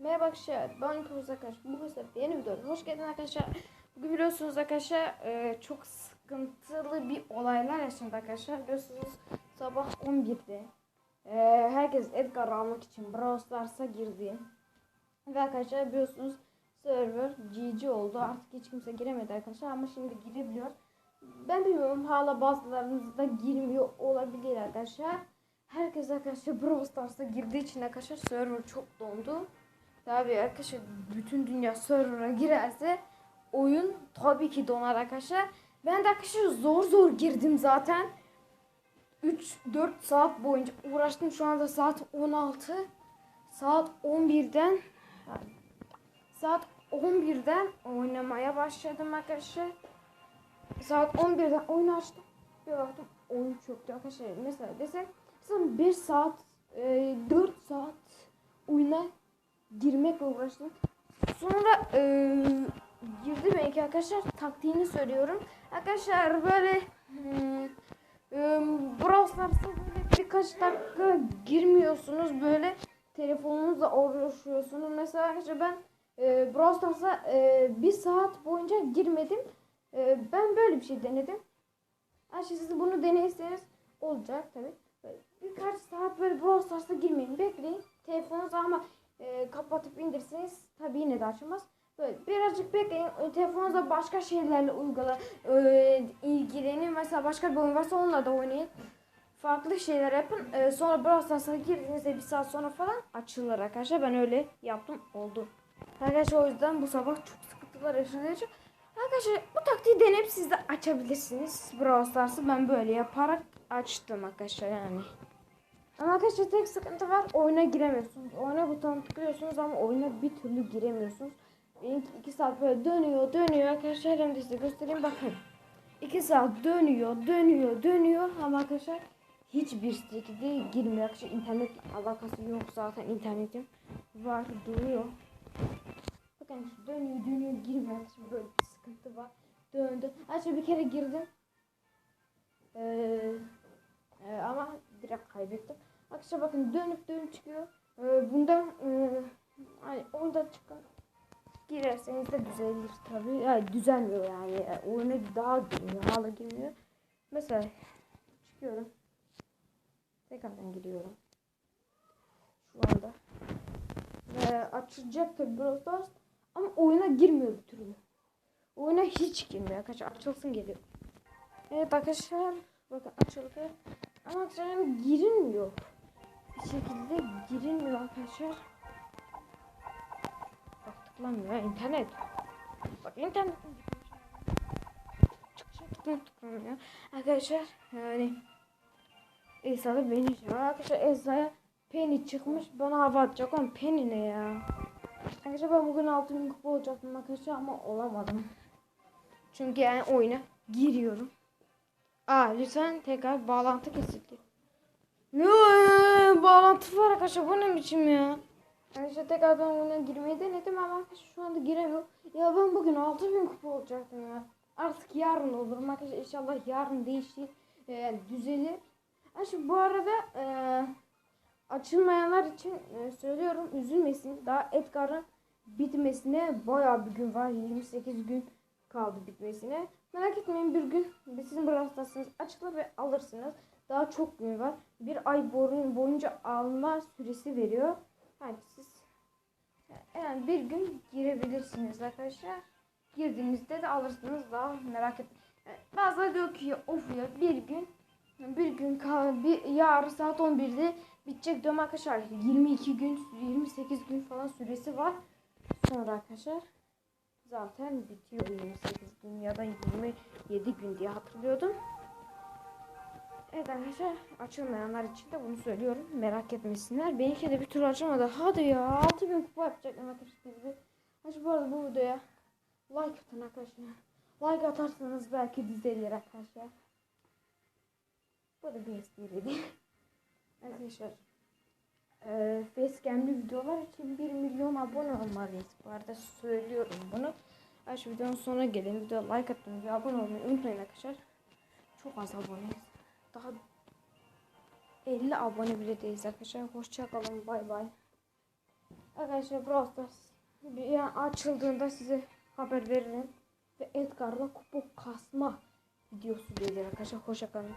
Merhaba arkadaşlar, ben Kıvız arkadaşlar. Bu sefer yeni videoya hoş geldin arkadaşlar. Bugün biliyorsunuz arkadaşlar e, çok sıkıntılı bir olaylar yaşandı arkadaşlar. Biliyorsunuz sabah 11'de e, herkes Edgar almak için Brawl Stars'a girdi. Ve arkadaşlar biliyorsunuz server GG oldu. Artık hiç kimse giremedi arkadaşlar ama şimdi girebiliyor. Ben bilmiyorum hala bazılarınız da girmiyor olabilir arkadaşlar. Herkes arkadaşlar Brawl Stars'a girdiği için arkadaşlar server çok dondu. Tabii arkadaşlar bütün dünya server'a girerse oyun tabii ki donar arkadaşlar. Ben de arkadaşlar zor zor girdim zaten. 3-4 saat boyunca uğraştım. Şu anda saat 16. Saat 11'den saat 11'den oynamaya başladım arkadaşlar. Saat 11'den oyun açtım. Bir baktım oyun çöktü arkadaşlar. Mesela desek mesela 1 saat e, 4 saat oyuna girmekle uğraştım. Sonra e, girdi belki arkadaşlar taktiğini söylüyorum. Arkadaşlar böyle e, e, Brawl Stars'a birkaç dakika girmiyorsunuz böyle telefonunuzla uğraşıyorsunuz. Mesela arkadaşlar ben e, Brawl e, bir saat boyunca girmedim. E, ben böyle bir şey denedim. Arkadaşlar siz bunu deneyseniz olacak tabi. Birkaç saat böyle Brawl Stars'a girmeyin. Bekleyin. Telefonunuzu ama e, kapatıp indirseniz tabii yine de açılmaz. Böyle birazcık bekleyin. E, telefonunuza başka şeylerle uygula e, ilgilenin. Mesela başka bir oyun varsa onunla da oynayın. Farklı şeyler yapın. E, sonra Brawl Stars'a girdiğinizde bir saat sonra falan açılır arkadaşlar. Ben öyle yaptım. Oldu. Arkadaşlar o yüzden bu sabah çok sıkıntılar yaşanacak. Arkadaşlar bu taktiği deneyip siz de açabilirsiniz. Brawl Stars'ı ben böyle yaparak açtım arkadaşlar yani. Ama arkadaşlar tek sıkıntı var. Oyuna giremiyorsunuz. Oyuna buton tıklıyorsunuz ama oyuna bir türlü giremiyorsunuz. Benimki 2 saat böyle dönüyor dönüyor arkadaşlar. Hem de size göstereyim bakın. 2 saat dönüyor dönüyor dönüyor ama arkadaşlar hiçbir şekilde girmiyor. Arkadaşlar internet alakası yok zaten internetim var duruyor. Bakın dönüyor dönüyor girmiyor. Arkadaşlar böyle bir sıkıntı var. Döndü. Arkadaşlar bir kere girdim. Ee, e, ama direkt kaybettim. Arkadaşlar bakın dönüp dönüp çıkıyor. Ee, bundan e, hani çıkan girerseniz de düzelir tabii. Yani düzelmiyor yani. oyuna daha. Hala girmiyor. Mesela çıkıyorum. Tekrardan giriyorum. Şu anda. Ve açılacak tabii Brawl Stars. Ama oyuna girmiyor bir türlü. Oyuna hiç girmiyor arkadaşlar. Açılsın geliyor. Evet arkadaşlar. Bakın açıldı. Ama arkadaşlar girilmiyor. Şekilde girilmiyor arkadaşlar. Bak tıklanmıyor internet. Bak internet. Tıklanıp tıklanmıyor. Arkadaşlar yani Esa'da beni çağırıyor. Arkadaşlar Esa'ya Penny çıkmış. Bana hava atacak ama Penny ne ya? Arkadaşlar ben bugün 6000 kupa olacaktım arkadaşlar ama olamadım. Çünkü yani oyuna giriyorum. Aa lütfen tekrar bağlantı kesildi. Ne bağlantı var arkadaşlar bu ne biçim ya? Arkadaşlar tekrar ben oyuna girmeyi denedim ama şu anda giremiyorum. Ya ben bugün 6000 kupa olacaktım ya. Artık yarın olurum arkadaşlar inşallah yarın değişir e, düzelir. Arkadaşlar bu arada e, açılmayanlar için e, söylüyorum üzülmesin. Daha Edgar'ın bitmesine bayağı bir gün var. 28 gün kaldı bitmesine. Merak etmeyin bir gün sizin Brawl açılır ve alırsınız. Daha çok gün var. Bir ay boyun- boyunca alma süresi veriyor. Yani siz yani bir gün girebilirsiniz arkadaşlar. Girdiğinizde de alırsınız daha merak etmeyin. Yani bazıları diyor ki of ya bir gün bir gün kal bir yarın saat 11'de bitecek diyorum arkadaşlar. 22 gün 28 gün falan süresi var. Sonra arkadaşlar zaten bitiyor 28 gün ya da 27 gün diye hatırlıyordum. Evet arkadaşlar açılmayanlar için de bunu söylüyorum. Merak etmesinler. Benimki de bir türlü açılmadı. Hadi ya 6000 kupa yapacaklar arkadaşlar. Hadi bu arada bu videoya like atın arkadaşlar. Like atarsanız belki düzelir arkadaşlar. Bu da bir espriydi. arkadaşlar e, facecam'li videolar için 1 milyon abone olmalıyız. Bu arada söylüyorum bunu. Şu videonun sonuna gelin. Videoya like atmayı ve abone olmayı unutmayın arkadaşlar. Çok az aboneyiz. Daha 50 abone bile değiliz arkadaşlar. Hoşça kalın. Bay bay. Arkadaşlar Brawl yani açıldığında size haber veririm. Ve Edgar'la kupa kasma videosu gelir arkadaşlar. Hoşça kalın.